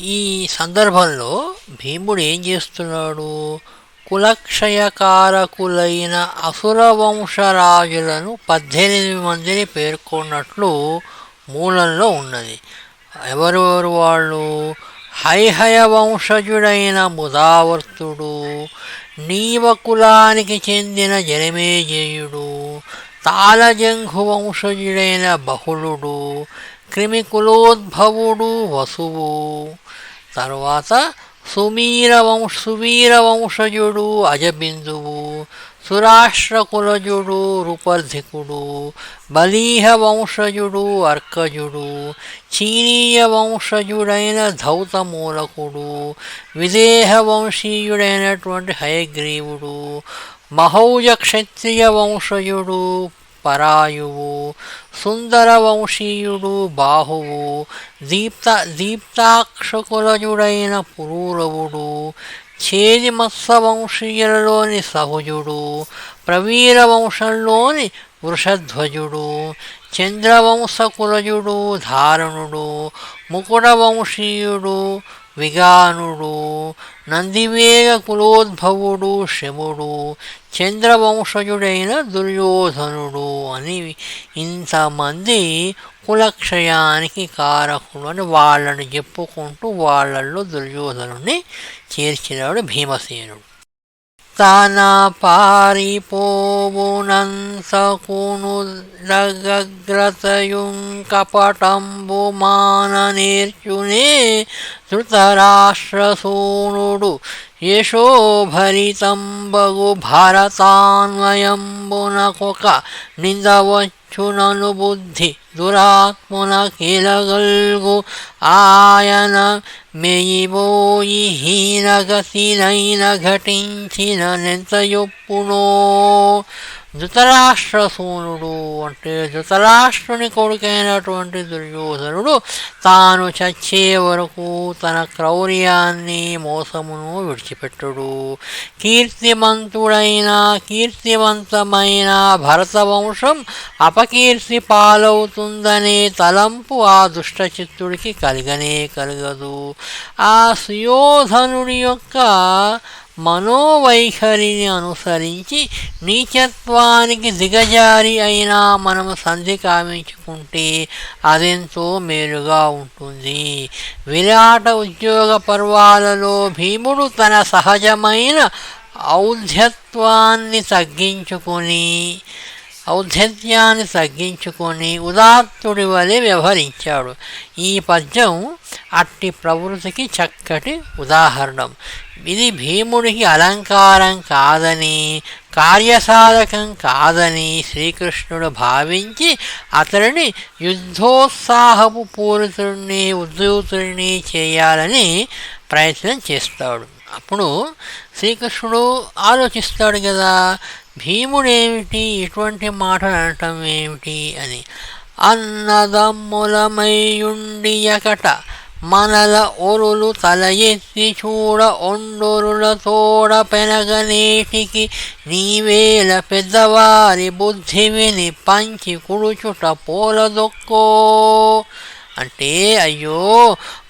ఈ సందర్భంలో భీముడు ఏం చేస్తున్నాడు? కులక్షయకారకులైన అసుర వంశరాజులను పద్దెనిమిది మందిని పేర్కొన్నట్లు మూలంలో ఉన్నది. ఎవరెవరు వాళ్ళు? హైహయ వంశజుడైన ముదావర్తుడు నీవ కులానికి చెందిన జనమేజయుడు తాళజంఘు వంశజుడైన బహుళుడు క్రిమికులోద్భవుడు వసువు. తర్వాత సుమీర వంశ సువీర వంశజుడు అజబిందువు సురాష్ట్రకులజుడు రుపర్ధికుడు బలీహ వంశజుడు అర్కజుడు చీనీయ వంశజుడైన ధౌతమూలకుడు విదేహ వంశీయుడైనటువంటి హయగ్రీవుడు మహౌజ క్షత్రియ వంశజుడు పరాయువు సుందర వంశీయుడు బాహువు దీప్త దీప్తాక్షకులజుడైన పురూరవుడు చేది మత్స్యవంశీయులలోని సహుజుడు ప్రవీర వంశంలోని వృషధ్వజుడు చంద్రవంశకులజుడు ధారణుడు ముకుడవంశీయుడు విగానుడు నందివేగ కులోద్భవుడు శముడు చంద్రవంశజుడైన దుర్యోధనుడు అని ఇంతమంది కులక్షయానికి కారకుడు అని వాళ్ళని చెప్పుకుంటూ వాళ్ళల్లో దుర్యోధనుడిని చేర్చినాడు భీమసేనుడు. తన పారిపోవునంతకును లగ్రతయుం కపటంబు మాన నేర్చునే ధృతరాష్ట్రసూనుడు यशो भरितम्बगो भरतान्वयंबु न दुरात्मन किलगल्गु आयन मेयिबोयि हीनगतिनैनघटिञ्चिनयो पुनो ధృతరాష్ట్రసూనుడు అంటే ధృతరాష్ట్రుని కొడుకైనటువంటి దుర్యోధనుడు తాను చచ్చే వరకు తన క్రౌర్యాన్ని మోసమును విడిచిపెట్టుడు. కీర్తిమంతుడైన కీర్తివంతమైన భరతవంశం అపకీర్తి పాలవుతుందనే తలంపు ఆ దుష్టచిత్తుడికి కలిగనే కలగదు. ఆ సుయోధనుడి యొక్క మనోవైఖరిని అనుసరించి నీచత్వానికి దిగజారి అయినా మనము సంధి కామించుకుంటే అదెంతో మేలుగా ఉంటుంది. విరాట ఉద్యోగ పర్వాలలో భీముడు తన సహజమైన ఔద్ధత్వాన్ని తగ్గించుకొని ఔద్ధత్యాన్ని తగ్గించుకొని ఉదాత్తుడి వలె వ్యవహరించాడు. ఈ పద్యం అట్టి ప్రవృత్తికి చక్కటి ఉదాహరణం. ఇది భీముడికి అలంకారం కాదని కార్యసాధకం కాదని శ్రీకృష్ణుడు భావించి అతడిని యుద్ధోత్సాహపు పూరితుడిని ఉద్యోతుడిని చేయాలని ప్రయత్నం చేస్తాడు. అప్పుడు శ్రీకృష్ణుడు ఆలోచిస్తాడు కదా భీముడేమిటి? ఇటువంటి మాటలు అనటం ఏమిటి అని. అన్నదమ్ములమయ్యుండి ఎకట మనల ఒరులు తల ఎత్తి చూడ ఒండొరుల తోడ పెనగనేటికి నీవేల పెద్దవారి బుద్ధి విని పంచి కుడుచుట పోలదొక్కో. అంటే అయ్యో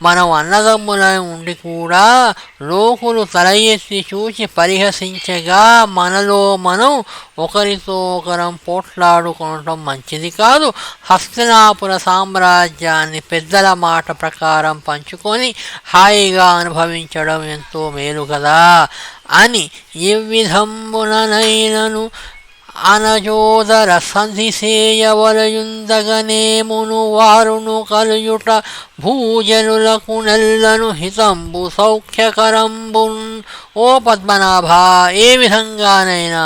మనం అన్నదమ్ముల ఉండి కూడా లోకులు తల ఎత్తి చూసి పరిహసించగా మనలో మనం ఒకరితో ఒకరం పోట్లాడుకోవటం మంచిది కాదు. హస్తినాపుర సామ్రాజ్యాన్ని పెద్దల మాట ప్రకారం పంచుకొని హాయిగా అనుభవించడం ఎంతో మేలు కదా అని ఏ విధంబుననైనను అనజోదర సంధిసేయవలయుందగనేమును వారును కలియుట భూజనులకు నెల్లను హితంబు సౌఖ్యకరంబున్ ఓ పద్మనాభ ఏ విధంగానైనా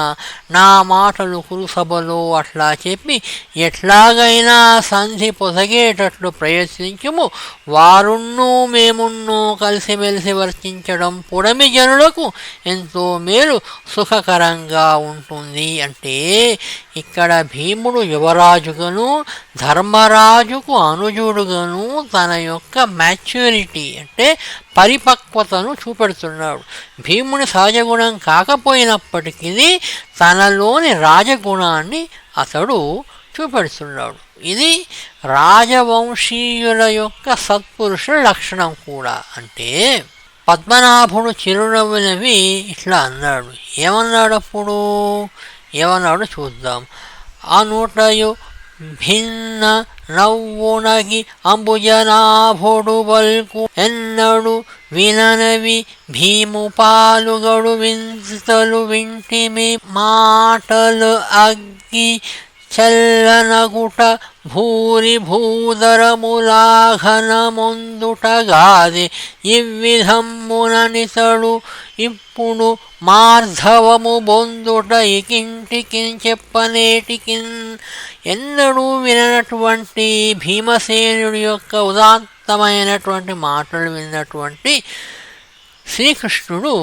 నా మాటలు కురుసభలో అట్లా చెప్పి ఎట్లాగైనా సంధి పొసగేటట్లు ప్రయత్నించుము. వారున్నూ మేమున్నూ కలిసిమెలిసి వర్తించడం పుడమి జనులకు ఎంతో మేలు సుఖకరంగా ఉంటుంది అంటే ఇక్కడ భీముడు యువరాజుగను ధర్మరాజుకు అనుజుడుగను తన యొక్క మ్యాచ్యూరిటీ అంటే పరిపక్వతను చూపెడుతున్నాడు. భీముని సహజగుణం కాకపోయినప్పటికీ తనలోని రాజగుణాన్ని అతడు చూపెడుతున్నాడు. ఇది రాజవంశీయుల యొక్క సత్పురుషుల లక్షణం కూడా. అంటే పద్మనాభుడు చిరునవ్వునవి ఇట్లా అన్నాడు. ఏమన్నాడు అప్పుడు ఏమన్నాడు చూద్దాం. ఆ భిన్న ಭಿನ್ನ ನವ್ವುಣಗಿ ಅಂಬುಜನಾಭೊಡುಬಲ್ಕು ಎನ್ನಡು ವಿನನವಿ ಭೀಮುಪಾಲುಗಳು ವಿಂತಲು ವಿಂಟಿಮೆ ಮಾಟಲು ಅಗ್ಗಿ చల్లనగుట భూరి భూదరములాఘన మొందుటగాది ఇవ్విధమ్ముననితడు ఇప్పుడు మార్ధవము బొందుట ఇకింటికిన్ చెప్పనేటికిన్ ఎన్నడూ విననటువంటి భీమసేనుడి యొక్క ఉదాత్తమైనటువంటి మాటలు విన్నటువంటి శ్రీకృష్ణుడు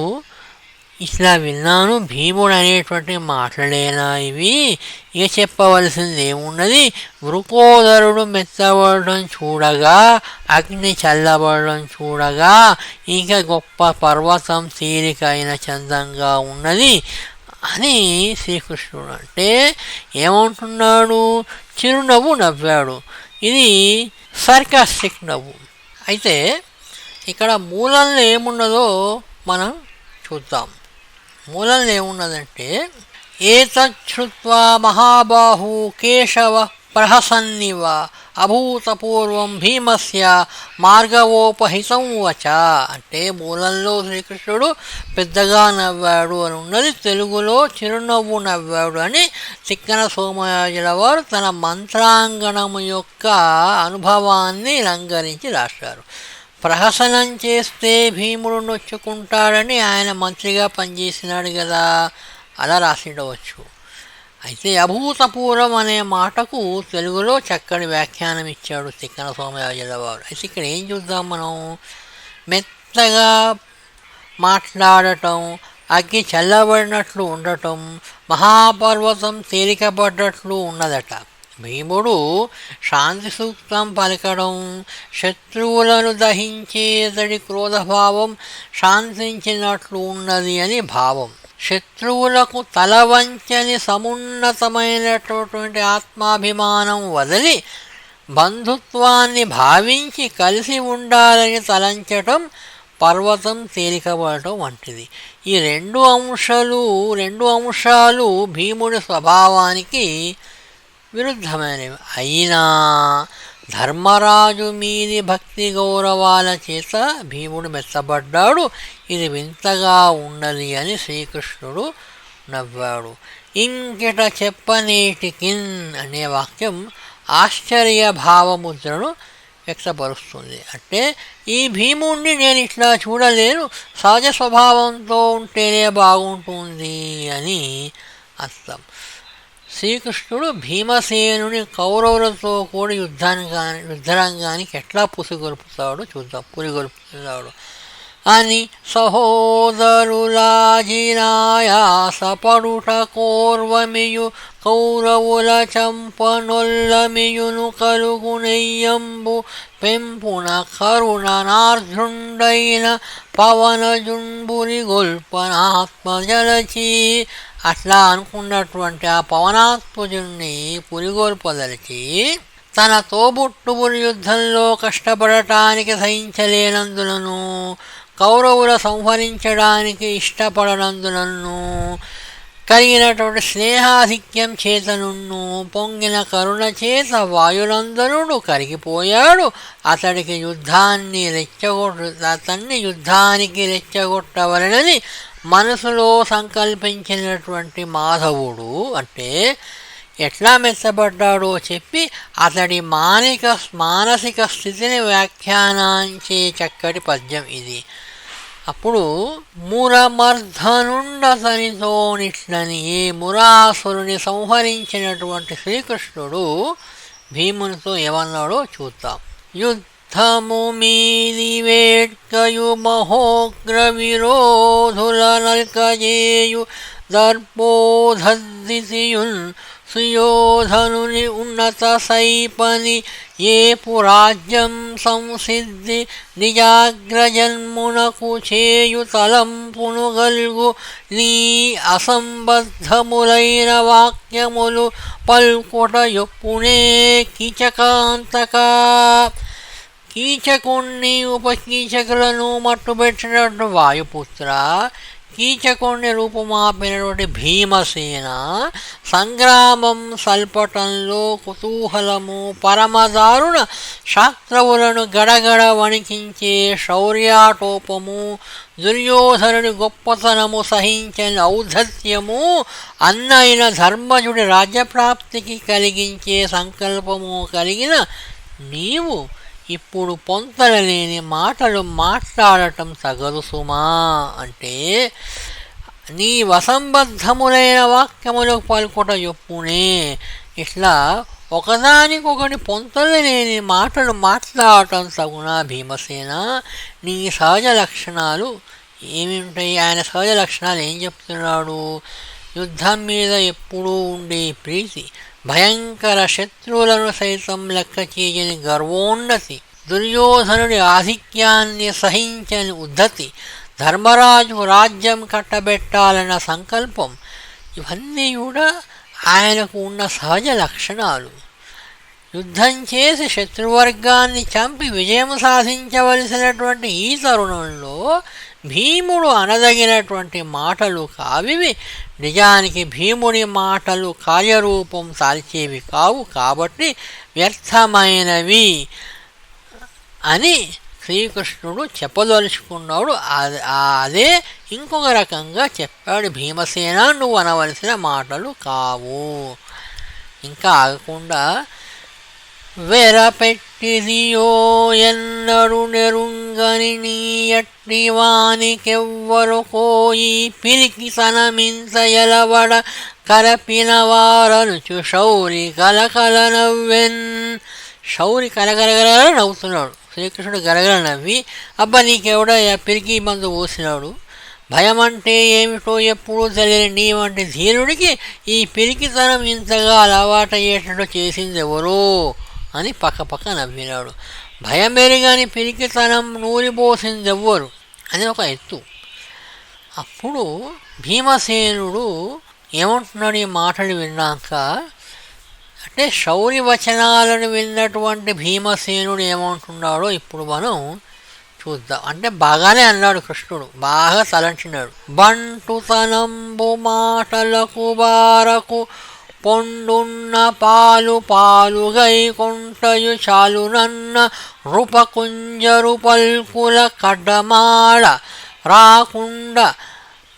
ఇట్లా విన్నాను భీముడు అనేటువంటి మాటలేనా ఇవి? ఇక చెప్పవలసింది ఏమున్నది? వృకోదరుడు మెత్తబడడం చూడగా అగ్ని చల్లబడడం చూడగా ఇంకా గొప్ప పర్వతం తీరికైన చందంగా ఉన్నది అని శ్రీకృష్ణుడు అంటే ఏమంటున్నాడు? చిరునవ్వు నవ్వాడు. ఇది సర్కాస్టిక్ నవ్వు. అయితే ఇక్కడ మూలంలో ఏమున్నదో మనం చూద్దాం. మూలంలో ఏమున్నదంటే ఏతచ్చుత్వా మహాబాహు కేశవ ప్రహసన్నివ అభూతపూర్వం భీమస్య మార్గవోపహితం వచ. అంటే మూలంలో శ్రీకృష్ణుడు పెద్దగా నవ్వాడు అని ఉన్నది తెలుగులో చిరునవ్వు నవ్వాడు అని చిక్కన సోమయాజుల వారు తన మంత్రాంగణము యొక్క అనుభవాన్ని రంగరించి రాశారు. ప్రహసనం చేస్తే భీముడు నొచ్చుకుంటాడని ఆయన మంత్రిగా పనిచేసినాడు కదా అలా రాసిండవచ్చు. అయితే అభూతపూర్వం అనే మాటకు తెలుగులో చక్కని వ్యాఖ్యానం ఇచ్చాడు తిక్కన సోమయాజుల వారు. అయితే ఇక్కడ ఏం చూద్దాం మనం? మెత్తగా మాట్లాడటం అగ్గి చల్లబడినట్లు ఉండటం మహాపర్వతం తేలికపడ్డట్లు ఉన్నదట. భీముడు శాంతి సూక్తం పలకడం శత్రువులను దహించేతడి క్రోధభావం శాంతించినట్లు ఉన్నది అని భావం. శత్రువులకు తల వంచని సమున్నతమైనటువంటి ఆత్మాభిమానం వదిలి బంధుత్వాన్ని భావించి కలిసి ఉండాలని తలంచటం పర్వతం తేలికబడటం వంటిది. ఈ రెండు అంశాలు రెండు అంశాలు భీముడి స్వభావానికి విరుద్ధమైనవి అయినా ధర్మరాజు మీది భక్తి గౌరవాల చేత భీముడు మెత్తబడ్డాడు. ఇది వింతగా ఉన్నది అని శ్రీకృష్ణుడు నవ్వాడు. ఇంకిట చెప్పనేటికిన్ అనే వాక్యం ఆశ్చర్య భావముద్రను వ్యక్తపరుస్తుంది. అంటే ఈ భీముణ్ణి నేను ఇట్లా చూడలేను. సహజ స్వభావంతో ఉంటేనే బాగుంటుంది అని అర్థం. శ్రీకృష్ణుడు భీమసేనుని కౌరవులతో కూడా యుద్ధానికి యుద్ధరంగానికి ఎట్లా పుసిగొలుపుతాడో చూద్దాం. పురిగొలుపుతాడు అని సహోదరులాజినాయాసపడుట కోర్వమియు కౌరవుల చంపనొల్లమియును కలుగునెయ్యంబు పెంపున కరుణనార్ధుండైన పవనజుంబురి గొల్పనాత్మజలచీ అట్లా అనుకున్నటువంటి ఆ పవనాత్మజుణ్ణి పురిగోల్పదలిచి తన తోబుట్టుబురి యుద్ధంలో కష్టపడటానికి సహించలేనందునూ కౌరవుల సంహరించడానికి ఇష్టపడనందునను కలిగినటువంటి స్నేహాధిక్యం చేతనున్ను పొంగిన కరుణ చేత వాయునందనుడు కరిగిపోయాడు. అతడికి యుద్ధాన్ని రెచ్చగొట్టు అతన్ని యుద్ధానికి రెచ్చగొట్టవలనని మనసులో సంకల్పించినటువంటి మాధవుడు అంటే ఎట్లా మెచ్చబడ్డాడో చెప్పి అతడి మానిక మానసిక స్థితిని వ్యాఖ్యానాంచే చక్కటి పద్యం ఇది. అప్పుడు మురమర్ధనుండతనితో నిట్లని ఈ మురాసురుని సంహరించినటువంటి శ్రీకృష్ణుడు భీమునితో ఏమన్నాడో చూద్దాం. యుద్ధ మీది వేట్కయు మహోగ్ర విరోధుల నల్కజేయు దర్పోధద్దిసియున్ సుయోధనుని ఉన్నత సైపని ఏ పురాజ్యం సంసిద్ధి నిజాగ్రజన్మునకు చేయు తలంపును గల్గు నీ అసంబద్ధములైన వాక్యములు పల్కుట యొప్పునే కిచకాంతకా. కీచకుణ్ణి ఉపకీచకులను మట్టుబెట్టినటువంటి వాయుపుత్ర కీచకుణ్ణి రూపమాపినటువంటి భీమసేన సంగ్రామం సల్పటంలో కుతూహలము పరమదారుణ శాస్త్రవులను గడగడ వణికించే శౌర్యాటోపము దుర్యోధనుడి గొప్పతనము సహించని ఔధత్యము అన్నైన ధర్మజుడి రాజ్యప్రాప్తికి కలిగించే సంకల్పము కలిగిన నీవు ఇప్పుడు పొంతలలేని మాటలు మాట్లాడటం తగదు సుమా. అంటే నీ వసంబద్ధములైన వాక్యములకు పలుకుట చెప్పునే. ఇట్లా ఒకదానికొకటి పొంతలలేని మాటలు మాట్లాడటం సగునా భీమసేన. నీ సహజ లక్షణాలు ఏమింటాయి? ఆయన సహజ లక్షణాలు ఏం చెప్తున్నాడు? యుద్ధం మీద ఎప్పుడూ ఉండే ప్రీతి. భయంకర శత్రువులను సైతం లెక్క చేయని గర్వోన్నతి దుర్యోధనుడి ఆధిక్యాన్ని సహించని ఉద్ధతి ధర్మరాజు రాజ్యం కట్టబెట్టాలన్న సంకల్పం ఇవన్నీ కూడా ఆయనకు ఉన్న సహజ లక్షణాలు. యుద్ధం చేసి శత్రువర్గాన్ని చంపి విజయం సాధించవలసినటువంటి ఈ తరుణంలో భీముడు అనదగినటువంటి మాటలు కావివి నిజానికి భీముడి మాటలు కార్యరూపం సాల్చేవి కావు కాబట్టి వ్యర్థమైనవి అని శ్రీకృష్ణుడు చెప్పదలుచుకున్నాడు. అదే ఇంకొక రకంగా చెప్పాడు. భీమసేన నువ్వు అనవలసిన మాటలు కావు. ఇంకా ఆగకుండా వెరపెట్టిదియో ఎన్నడు నెరుంగని నీయట్టి వానికెవ్వరు కోయి పిరికి సనమింత ఎలవడ కరపిన వారనుచు శౌరి కలకల నవ్వెన్. శౌరి కలగలగల నవ్వుతున్నాడు. శ్రీకృష్ణుడు గలగల నవ్వి అబ్బా నీకెవడ పిరికి మందు పోసినాడు. భయం అంటే ఏమిటో ఎప్పుడూ తెలియని నీ వంటి ధీరుడికి ఈ పిరికితనం ఇంతగా అలవాటయ్యేటట్టు చేసింది ఎవరో? అని పక్కపక్క నవ్వినాడు. భయం పిరికితనం నూరిపోసింది ఎవ్వరు అని ఒక ఎత్తు. అప్పుడు భీమసేనుడు ఏమంటున్నాడు ఈ మాటలు విన్నాక? అంటే శౌరి వచనాలను విన్నటువంటి భీమసేనుడు ఏమంటున్నాడో ఇప్పుడు మనం చూద్దాం. అంటే బాగానే అన్నాడు కృష్ణుడు. బాగా తలంచినాడు. బంటుతనంబు మాటలకు బారకు పొండున్న పాలు పాలుగై కొంటయు చాలునన్న రూపకుంజరు పల్కుల కడ్డమాడ రాకుండ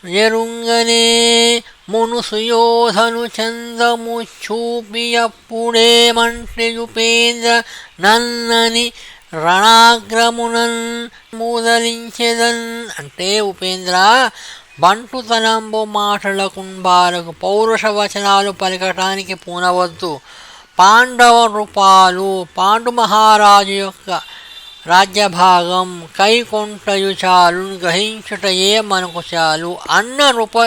ఎరుంగనే మునుసు యోధను చందము చూపి నన్నని రణాగ్రమునన్ మూదలించెదన్. అంటే ఉపేంద్ర బంటుతనంబు మాటల బాలకు పౌరుష వచనాలు పలకటానికి పూనవద్దు. పాండవ రూపాలు పాండు మహారాజు యొక్క రాజ్యభాగం కైకొంటయు చాలు గ్రహించుటయే మనకు చాలు. అన్న రూప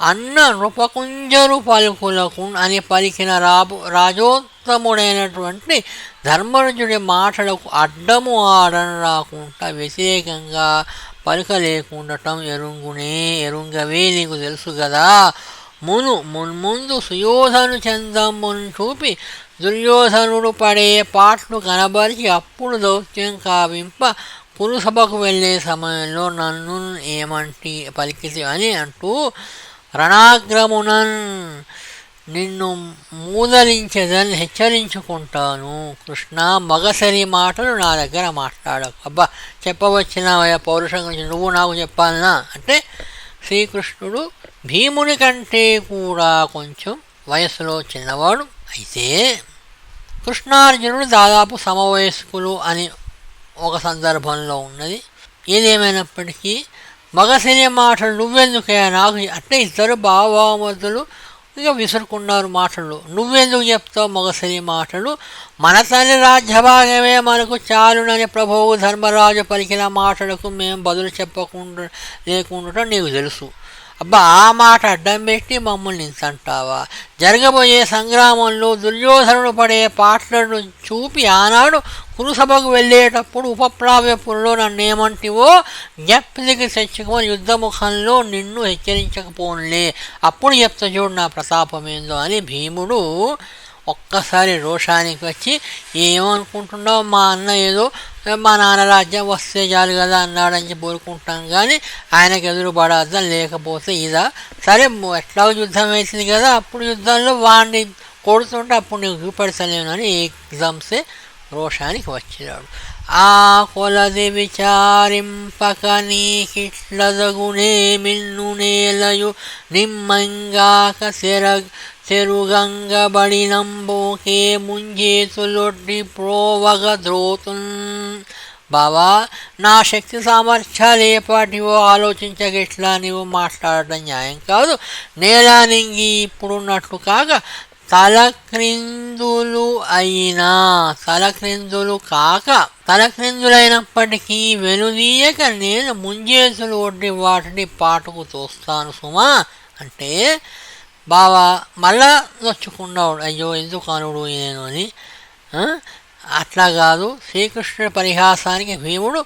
అన్న నృపకుంజరు పలుకులకు అని పలికిన రాబు రాజోత్తముడైనటువంటి ధర్మరాజుడి మాటలకు అడ్డము ఆడన రాకుండా వ్యతిరేకంగా పలుకలేకుండటం ఎరుంగునే ఎరుంగవే నీకు తెలుసు కదా మును మున్ముందు సుయోధను చందమ్మును చూపి దుర్యోధనుడు పడే పాటలు కనబరిచి అప్పుడు దౌత్యం కావింప పురుసభకు వెళ్ళే సమయంలో నన్ను ఏమంటి పలికితే అని అంటూ రణాగ్రమునన్ నిన్ను మూదలించదని హెచ్చరించుకుంటాను. కృష్ణ మగసరి మాటలు నా దగ్గర మాట్లాడకు. అబ్బా చెప్పవచ్చిన పౌరుషం గురించి? నువ్వు నాకు చెప్పాలనా? అంటే శ్రీకృష్ణుడు భీముని కంటే కూడా కొంచెం వయసులో చిన్నవాడు అయితే కృష్ణార్జునుడు దాదాపు సమవయస్కులు అని ఒక సందర్భంలో ఉన్నది. ఏదేమైనప్పటికీ మగసిరి మాటలు నువ్వెందుకే నాకు? అంటే ఇద్దరు భావామతులు ఇక విసురుకున్నారు మాటలు. నువ్వెందుకు చెప్తావు మగసిరి మాటలు? మన తల్లి రాజ్యభాగమే మనకు చాలునని ప్రభువు ధర్మరాజు పలికిన మాటలకు మేము బదులు చెప్పకుండా లేకుండా నీకు తెలుసు. అబ్బా ఆ మాట అడ్డం పెట్టి మమ్మల్ని ఇంతంటావా జరగబోయే సంగ్రామంలో దుర్యోధనుడు పడే పాటలను చూపి ఆనాడు కురుసభకు వెళ్ళేటప్పుడు ఉపప్లావ్యపురంలో నన్నేమంటివో జ్ఞప్తికి తెచ్చుకొని యుద్ధముఖంలో నిన్ను హెచ్చరించకపోన్లే. అప్పుడు చెప్తా చూడు నా ప్రతాపమేందో అని భీముడు ఒక్కసారి రోషానికి వచ్చి ఏమనుకుంటున్నావు? మా అన్న ఏదో మా నాన్న రాజ్యం వస్తే చాలు కదా అన్నాడని చెప్పి కోరుకుంటాం కానీ ఆయనకు ఎదురు లేకపోతే ఇదా. సరే ఎట్లా యుద్ధం వేసింది కదా అప్పుడు యుద్ధంలో వాడిని కొడుతుంటే అప్పుడు నీకు చూపెడతలేను అని ఎగ్జామ్సే రోషానికి వచ్చినాడు. ఆ కొలది విచారింపక నీకిట్లదగునే మిన్ను నేలయు నిమ్మంగాక సెర చెరుగంగబడినంబోకే ముంజేతులొడ్డి ప్రోవగ ద్రోతున్ బావా నా శక్తి సామర్థ్యాలు ఏపాటివో ఆలోచించగెట్లా నీవు మాట్లాడటం న్యాయం కాదు నేలానింగి ఇప్పుడున్నట్లు కాక తలక్రిందులు అయినా తలక్రిందులు కాక తలక్రిందులైనప్పటికీ వెనుదీయక నేను ముంజేతులు ఒడ్డి వాటిని పాటకు తోస్తాను సుమా అంటే బావా మళ్ళా నొచ్చుకున్నాడు అయ్యో ఎందుకు అనుడు నేను అని అట్లా కాదు శ్రీకృష్ణుడి పరిహాసానికి భీముడు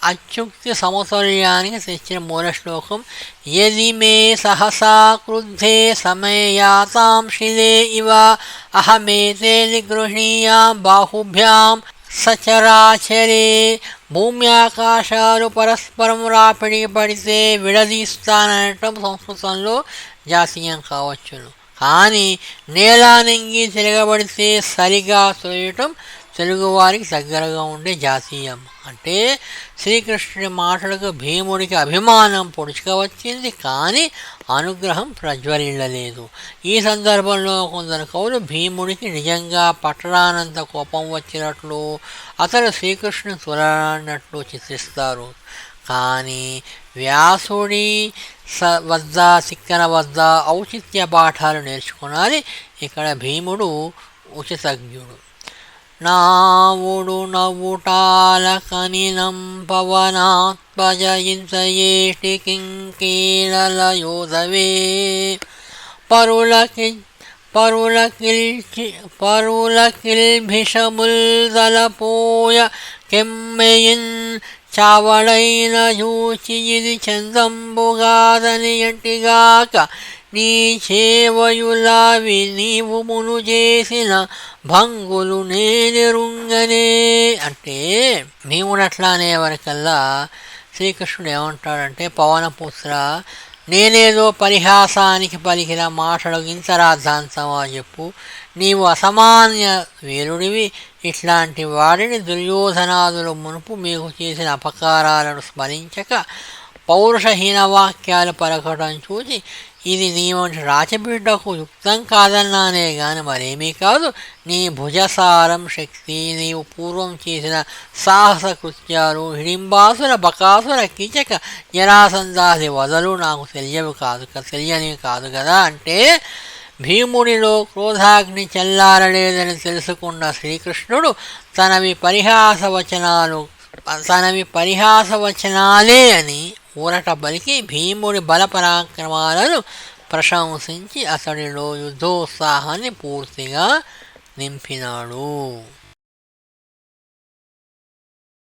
అత్యుక్తి సమతుల్యానికి తెచ్చిన మూల శ్లోకం యది మే సహసా క్రుద్ధే సమయాతాం శిలే ఇవ అహమేతే నిగృహీయాం బాహుభ్యాం సచరాచరే భూమి ఆకాశాలు పరస్పరం రాపిడి పడితే విడదీస్తానటం సంస్కృతంలో జాతీయం కావచ్చును కానీ నేలానంగి తిరగబడితే సరిగా తొలయటం తెలుగువారికి దగ్గరగా ఉండే జాతీయం. అంటే శ్రీకృష్ణుడి మాటలకు భీముడికి అభిమానం పొడుచుక వచ్చింది కానీ అనుగ్రహం ప్రజ్వలించలేదు. ఈ సందర్భంలో కొందరు కవులు భీముడికి నిజంగా పట్టడానంత కోపం వచ్చినట్లు అతడు శ్రీకృష్ణుని తులనట్లు చిత్రిస్తారు. కానీ వ్యాసుడి స వద్ద సిక్కన వద్ద ఔచిత్య పాఠాలు నేర్చుకున్నది ఇక్కడ భీముడు ఉచితజ్ఞుడు. నావుడు నవ్వుటాలకని పవనాత్మజయించేష్టి కింకీలయోధవే పరులకి పరులకిల్చి పరులకిల్భిషముల్దలపోయ కెమ్మెయిన్ చావడైన చూచి ఇది చందంబుగాదని ఎంటిగాక నీ చేవయులావి నీవు మును చేసిన భంగులు నేనెరుంగనే అంటే భీముడు అట్లానే వరకల్లా శ్రీకృష్ణుడు ఏమంటాడంటే పవనపుత్ర నేనేదో పరిహాసానికి పలికిన మాటలు ఇంత రాద్ధాంతమా చెప్పు. నీవు అసామాన్య వీరుడివి ఇట్లాంటి వాడిని దుర్యోధనాదులు మునుపు మీకు చేసిన అపకారాలను స్మరించక పౌరుషహీన వాక్యాలు పలకటం చూసి ఇది నీ వంటి రాచబిడ్డకు యుక్తం కాదన్నానే గాని మరేమీ కాదు. నీ భుజసారం శక్తి నీవు పూర్వం చేసిన సాహస కృత్యాలు హిడింబాసుర బకాసుర కీచక జరాసందాది వదలు నాకు తెలియవు కాదు క- తెలియనివి కాదు కదా అంటే భీముడిలో క్రోధాగ్ని చల్లారలేదని తెలుసుకున్న శ్రీకృష్ణుడు తనవి పరిహాస వచనాలు తనవి పరిహాస వచనాలే అని ఊరట బలికి భీముడి బల పరాక్రమాలను ప్రశంసించి అతడిలో యుద్ధోత్సాహాన్ని పూర్తిగా నింపినాడు.